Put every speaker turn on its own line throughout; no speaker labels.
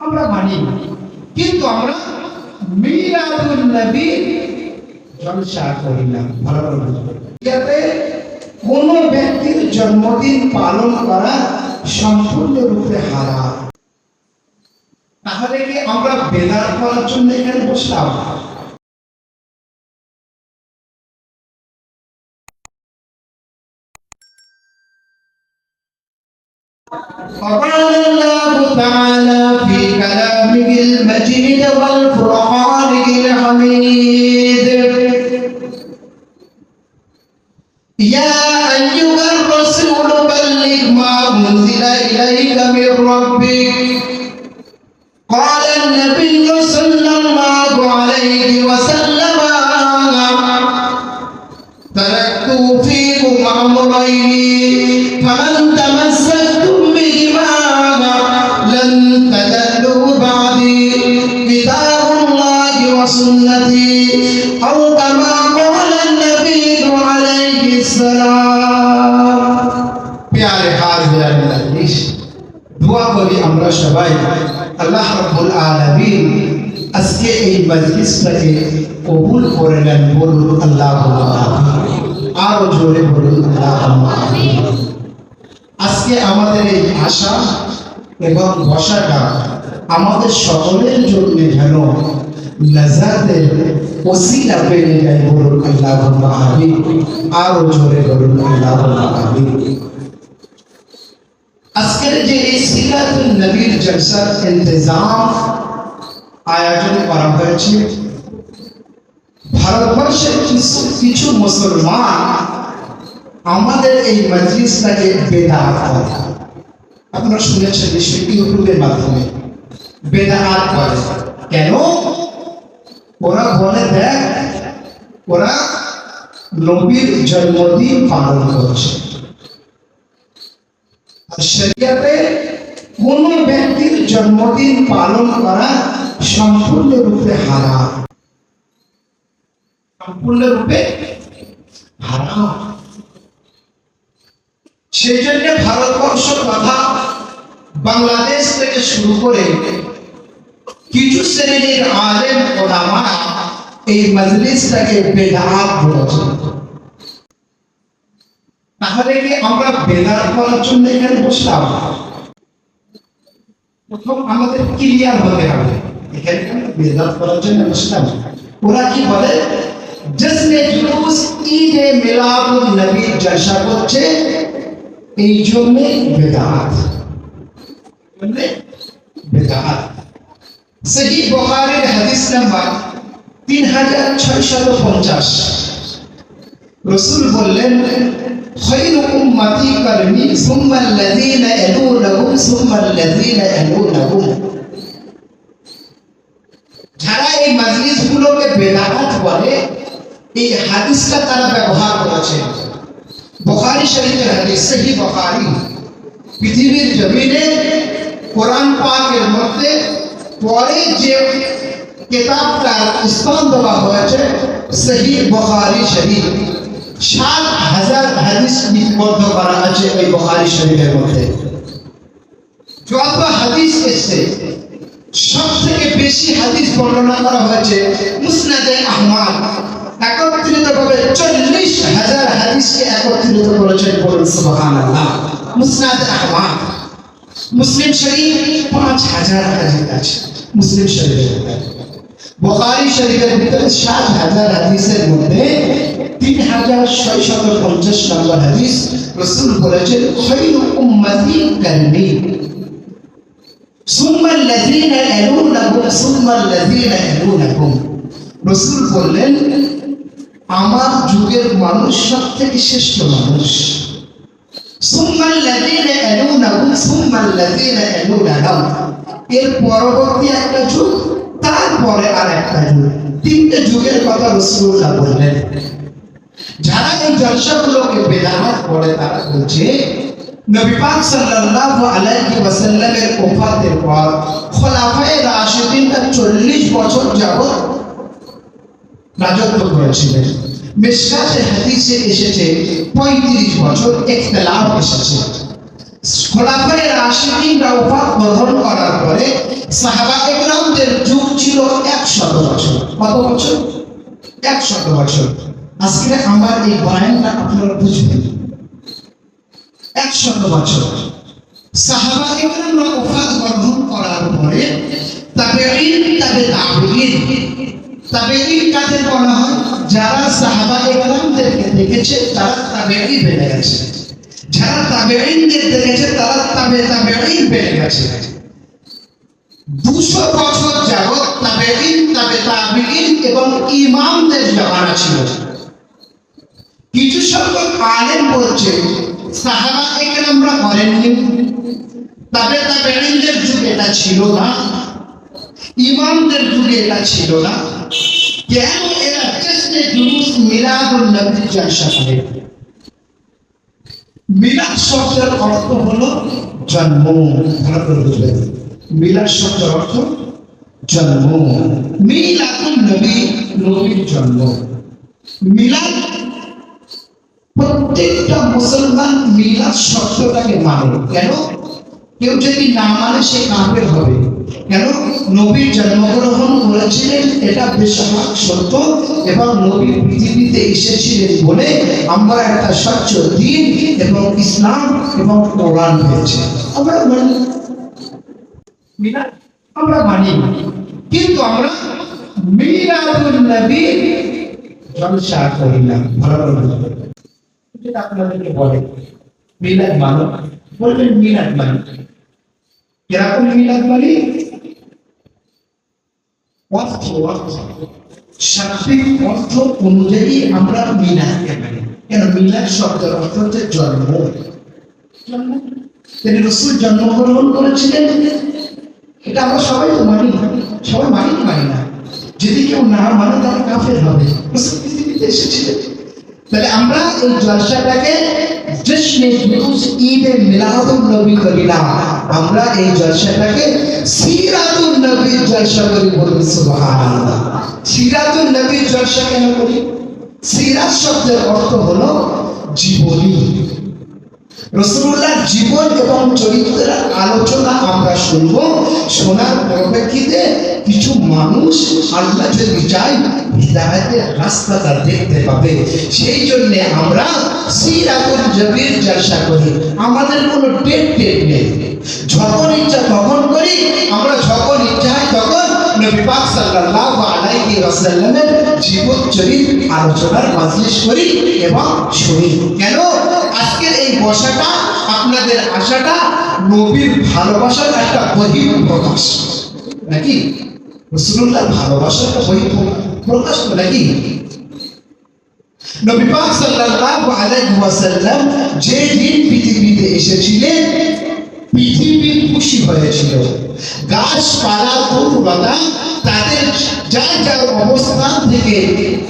আমরা মানি। কিন্তু আমরা মিলাদুল নবী জলসা করি না ভালো যাতে কোন ব্যক্তির জন্মদিন পালন করা সম্পূর্ণরূপে হারা তাহলে কি আমরা বেদার করার জন্য এখানে বসলাম? وقال الله تعالى في كلامه المجيد والفرقان الحميد. يا أيها الرسول بلغ ما أنزل إليك من ربك. قال আলামিন আজকে এই মজলিসটাকে কবুল করে নেন বলুন আল্লাহ আরও জোরে বলুন আল্লাহ আজকে আমাদের এই ভাষা এবং বসাটা আমাদের সকলের জন্য যেন নাজাতের ওসিলা পেয়ে যায় বলুন আল্লাহ আরও জোরে বলুন আল্লাহ আমিন আজকের যে এই সিরাতুল নবীর জলসার ইন্তজাম আয়োজন করা হয়েছে, ভারতবর্ষের কিছু কিছু মুসলমান আমাদের এই মজলিসটাকে বেদাত করে। আপনারা শুনেছেন নিশ্চয়ই ইউটিউবের মাধ্যমে, বেদাত করে। কেন? ওরা বলে, দেখ, ওরা নবীর জন্মদিন পালন করছে। শরিয়াতে কোন ব্যক্তির জন্মদিন পালন করা সম্পূর্ণরূপে হারাম। সম্পূর্ণরূপে হারাম। সেই জন্য ভারতবর্ষ তথা বাংলাদেশ থেকে শুরু করে কিছু শ্রেণির আলেম ওলামা এই মজলিসটাকে বেদাত বলেছে তাহলে কি আমরা বেদাত করার জন্য এখানে বসলাম? প্রথম আমাদের ক্লিয়ার হতে হবে। এখানে বেদাত করার জন্য বসলাম। ওরা কি বলে? জসনে জুলুস ঈদে মিলাদুন নবী জলসা করছে, এই জন্য বেদাত বেদাত সহি বুখারীর হাদিস নাম্বার তিন হাজার ছয়শত পঞ্চাশ। রসুল বললেন خير أمتي قرني ثم الذين يلونهم ثم الذين يلونهم যারা এই মাজলিস গুলোকে বেদাত বলে এই হাদিসটা তারা ব্যবহার করেছে বুখারী শরীফের হাদিস সহি বুখারী পৃথিবীর জমিনে কোরআন পাকের মধ্যে পরে যে কিতাবটার স্থান দেওয়া হয়েছে সহি বুখারী শরীফ সাত হাজার হাদিস লিপিবদ্ধ করা আছে ওই বুখারী শরীফের মধ্যে। যত হাদিস এসছে। সব থেকে বেশি হাদিস বর্ণনা করা হয়েছে মুসনাদে আহমদ। একত্রিত ভাবে চল্লিশ হাজার হাদিসকে একত্রিত করেছেন বলুন সুবহানাল্লাহ। মুসনাদে আহমদ। মুসলিম শরীফ পাঁচ হাজার হাদিস আছে। মুসলিম শরীফের বুখারী শরীফের ভিতরে সাত হাজার হাদিসের মধ্যে তিন হাজার ছয়শত পঞ্চাশ নম্বর হাদিস রসুল বলেছেন খৈরু উম্মতি কারনি সুম্মা আল্লাযীনা ইয়ালুনাহুম সুম্মা আল্লাযীনা ইয়ালুনাহুম রসুল বললেন আমার যুগের মানুষ সব থেকে শ্রেষ্ঠ মানুষ সুম্মা আল্লাযীনা ইয়ালুনাহুম সুম্মা আল্লাযীনা ইয়ালুনাহুম এর পরবর্তী একটা যুগ তারপরে আর একটা যুগ। তিনটে যুগের কথা রসুল্লাহ বললেন। যারা এই জলসাগুলোকে বেদাত করে, তারা বলছে, নবী পাক সাল্লাল্লাহু আলাইহি ওয়াসাল্লামের ওফাতের পর খোলাফায়ে রাশিদিনটা 40 বছর যাবত রাজত্ব করেছিলেন। মিশকাতে হাদিসে এসেছে 35 বছর ইখতিলাফ এসেছে। খোলাফায়ে রাশিদিনরা গ্রহণ করার পরে সাহাবা একরামদের যুগ ছিল বছর। কত বছর? বছর। আজকে আমার এই বয়ানটা আপনারা বুঝবেন। বছর। সাহাবা গ্রহণ করার পরে কাদের বলা হয়? যারা সাহাবা একরামদেরকে দেখেছে, তারা তাবেঈ বেড়ে গেছে। যারা তাবেঈনদের দেখেছে, তারা তাবে তাবেঈন বেড়ে গেছে। দুশো বছর যাবৎ তাবেঈন তাবে তাবেঈন এবং ইমামদের জামানা ছিল। কিছু সংখ্যক আলেম বলছে, সাহাবা একরামরা করেননি। তবে তাবেঈনদের যুগে এটা ছিল না। ইমামদের যুগে এটা ছিল না। কেন এরা চেষ্টা জুলুস মিলাদুল নবী জলসা করে? মিলাদ শব্দের অর্থ হলো জন্ম, ভালো বুঝবেন। মিলাদ শব্দের অর্থ জন্ম। মিলাদুল নবী, নবীর জন্ম। মিলাদ, প্রত্যেকটা মুসলমান মিলাদ শব্দটাকে মানে। কেন? কেউ যদি না মানে সে কাফের হবে। কেন? নবীর জন্মগ্রহণ করেছিলেন, এটা বেশাক সত্য এবং নবী পৃথিবীতে এসেছিলেন বলে আমরা একটা স্বচ্ছ দিন এবং ইসলাম এবং কোরআন পেয়েছি আমরা মানি। আমরা মানি। কিন্তু আমরা মিলাদুল নবী জলসা করি না। ভালো করে আপনাদেরকে বলে, মিলাদ মানো। বলবেন মিলাদ মানো। কীরকম মিলাদ মানি? অর্থ অর্থ অর্থ অনুযায়ী আমরা কেন? মিলাদ শব্দের অর্থ হচ্ছে জন্ম। তিনি রসুল জন্মগ্রহণ করেছিলেন। এটা আমরা সবাই তো মানি সবাই মানি মানি না? যদি কেউ না মানে তাহলে কাফের হবে। পৃথিবীতে এসেছিলেন। তাহলে আমরা এই জলসাটাকে জশ্নে ঈদে নবী করি না আমরা এই জলসাটাকে সিরাতুন নবীর জলসা করি বলি সুবহানাল্লাহ। সিরাতুন নবীর জলসা কেন করি? সিরাত শব্দের অর্থ হলো জীবনী। রসুল্লাহ জীবন এবং চরিত্রের আলোচনা আমরা শুনব। শোনার পরিপ্রেক্ষিতে কিছু মানুষ আল্লাহ যদি চাই হৃদায়তের রাস্তাটা দেখতে পাবে। সেই জন্য আমরা সিরাতুল জবির জলসা করি। আমাদের কোনো ডেট ডেট নেই। যখন ইচ্ছা তখন করি, আমরা আপনাদের আশাটা, নবীর ভালোবাসার একটা বহির প্রকাশ নাকি? রসুল্লাহ ভালোবাসার একটা বহির প্রকাশ নাকি? যে দিন পৃথিবীতে এসেছিলেন পৃথিবী খুশি হয়েছিল। গাছপালা লতা তাদের যার যার অবস্থান থেকে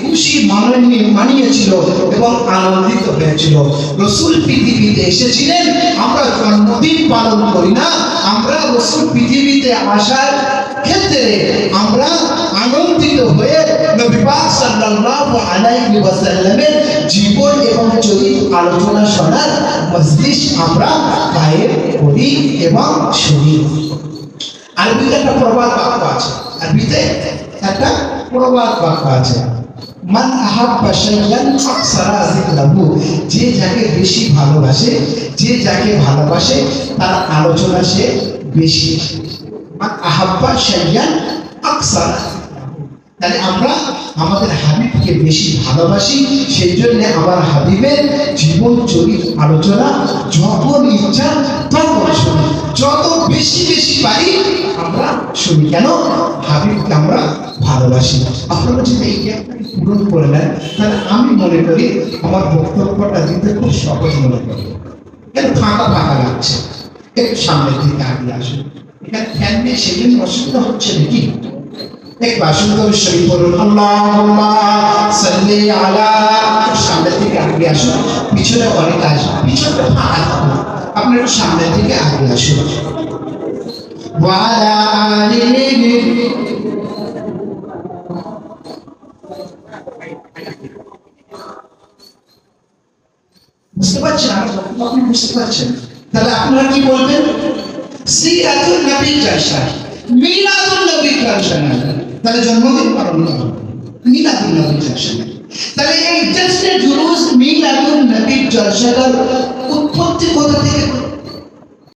খুশি মানিয়ে মানিয়েছিল এবং আনন্দিত হয়েছিল। রসুল পৃথিবীতে এসেছিলেন, আমরা জন্মদিন পালন করি না, আমরা রসুল পৃথিবীতে আসার ক্ষেত্রে আমরা আনন্দিত হয়ে নবী পাক সাল্লাল্লাহু আলাইহি ওয়াসাল্লামের চরিত্র আলোচনা শোনার আমরা করি এবং শুনি আরবিতে একটা প্রবাদ বাক্য আছে। আরবিতে একটা প্রবাদ বাক্য আছে। মান যে যাকে বেশি ভালোবাসে, যে যাকে ভালোবাসে, তার আলোচনা সে বেশি। মান আহাব্বা আকসারা। তাহলে আমরা আমাদের হাবিবকে বেশি ভালোবাসি সেই জন্য আমার হাবিবের জীবন চরিত আলোচনা যখন ইচ্ছা তখন শুনি। যত বেশি বেশি পারি, আমরা শুনি। কেন? হাবিবকে আমরা ভালোবাসি। আপনারা যদি এই জ্ঞানটাকে পূরণ করে নেন, তাহলে আমি মনে করি আমার বক্তব্যটা দিতে খুব সহজ মনে করি। কেন? ফাঁকা ফাঁকা লাগছে। একটু সামনের দিকে আগে আসুন। এখানে ফ্যান নিয়ে সেদিন অসুবিধা হচ্ছে নাকি? একটু আসুন তো শরীফ পড়ুন। আল্লাহুম্মা সাল্লি আলা সামনে থেকে আগে আসুন, পিছনে অনেক আসুন পিছনে ফাঁকা থাকুন আপনি একটু সামনে থেকে আগে আসুন। ওয়ালা আলিহি বুঝতে পারছেন? আপনি বুঝতে পারছেন তাহলে আপনারা কি বলবেন? সিরাতুন নবী জাসা মিলাদুন নবী তাহলে জন্মদিন পালন করা হবে। মিলাদুন্নবীর জলসাগর তাহলে এই জাস্ট জুলুস মিলাদুন্নবীর জলসাগর উৎপত্তি কোথা থেকে?